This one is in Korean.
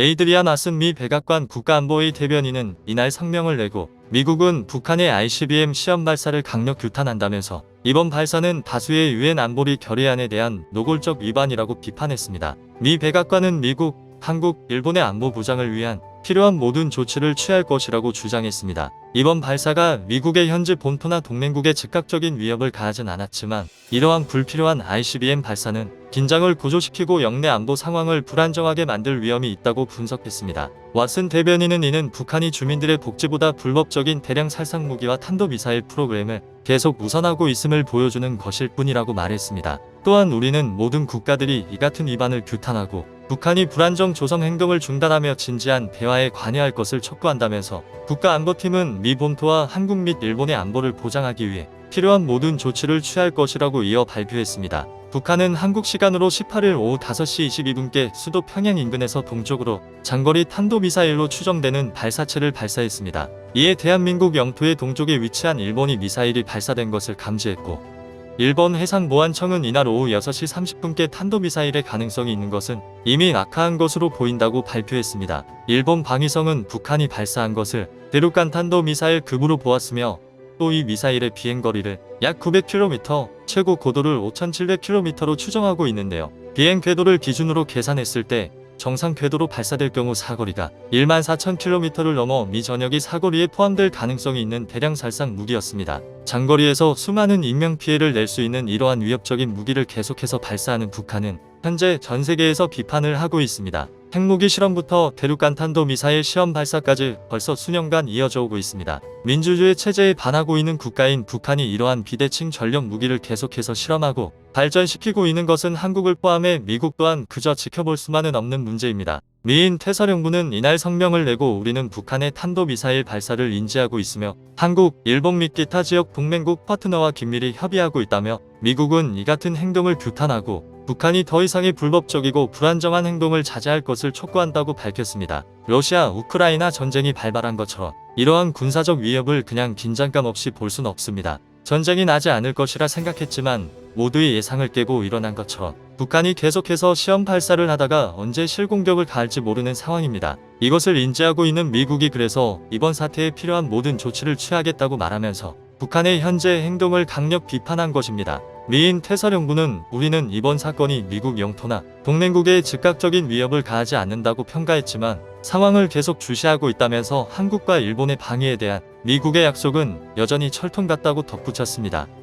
에이드리안 아슨 미 백악관 국가안보의 대변인은 이날 성명을 내고 미국은 북한의 ICBM 시험 발사를 강력 규탄한다면서 이번 발사는 다수의 유엔 안보리 결의안에 대한 노골적 위반이라고 비판했습니다. 미 백악관은 미국, 한국, 일본의 안보 보장을 위한 필요한 모든 조치를 취할 것이라고 주장했습니다. 이번 발사가 미국의 현지 본토나 동맹국에 즉각적인 위협을 가하진 않았지만 이러한 불필요한 ICBM 발사는 긴장을 고조시키고 영내 안보 상황을 불안정하게 만들 위험이 있다고 분석했습니다. 왓슨 대변인은 이는 북한이 주민들의 복지보다 불법적인 대량 살상 무기와 탄도미사일 프로그램을 계속 우선하고 있음을 보여주는 것일 뿐이라고 말했습니다. 또한 우리는 모든 국가들이 이 같은 위반을 규탄하고 북한이 불안정 조성 행동을 중단하며 진지한 대화에 관여할 것을 촉구한다면서 국가안보팀은 미 본토와 한국 및 일본의 안보를 보장하기 위해 필요한 모든 조치를 취할 것이라고 이어 발표했습니다. 북한은 한국 시간으로 18일 오후 5시 22분께 수도 평양 인근에서 동쪽으로 장거리 탄도미사일로 추정되는 발사체를 발사했습니다. 이에 대한민국 영토의 동쪽에 위치한 일본이 미사일이 발사된 것을 감지했고 일본 해상보안청은 이날 오후 6시 30분께 탄도미사일의 가능성이 있는 것은 이미 낙하한 것으로 보인다고 발표했습니다. 일본 방위성은 북한이 발사한 것을 대륙간 탄도미사일 급으로 보았으며 또 이 미사일의 비행거리를 약 900km, 최고 고도를 5700km로 추정하고 있는데요. 비행 궤도를 기준으로 계산했을 때 정상 궤도로 발사될 경우 사거리가 1만 4천 km를 넘어 미 전역이 사거리에 포함될 가능성이 있는 대량 살상 무기였습니다. 장거리에서 수많은 인명 피해를 낼 수 있는 이러한 위협적인 무기를 계속해서 발사하는 북한은 현재 전 세계에서 비판을 하고 있습니다. 핵무기 실험부터 대륙간 탄도 미사일 시험 발사까지 벌써 수년간 이어져 오고 있습니다. 민주주의 체제에 반하고 있는 국가인 북한이 이러한 비대칭 전력 무기를 계속해서 실험하고 발전시키고 있는 것은 한국을 포함해 미국 또한 그저 지켜볼 수만은 없는 문제입니다. 미인 태설연구는 이날 성명을 내고 우리는 북한의 탄도미사일 발사를 인지하고 있으며 한국, 일본 및 기타 지역 동맹국 파트너와 긴밀히 협의하고 있다며 미국은 이 같은 행동을 규탄하고 북한이 더 이상의 불법적이고 불안정한 행동을 자제할 것을 촉구한다고 밝혔습니다. 러시아 우크라이나 전쟁이 발발한 것처럼 이러한 군사적 위협을 그냥 긴장감 없이 볼 순 없습니다. 전쟁이 나지 않을 것이라 생각했지만 모두의 예상을 깨고 일어난 것처럼 북한이 계속해서 시험 발사를 하다가 언제 실공격을 가할지 모르는 상황입니다. 이것을 인지하고 있는 미국이 그래서 이번 사태에 필요한 모든 조치를 취하겠다고 말하면서 북한의 현재 행동을 강력 비판한 것입니다. 미인 태설연구는 우리는 이번 사건이 미국 영토나 동맹국에 즉각적인 위협을 가하지 않는다고 평가했지만 상황을 계속 주시하고 있다면서 한국과 일본의 방위에 대한 미국의 약속은 여전히 철통 같다고 덧붙였습니다.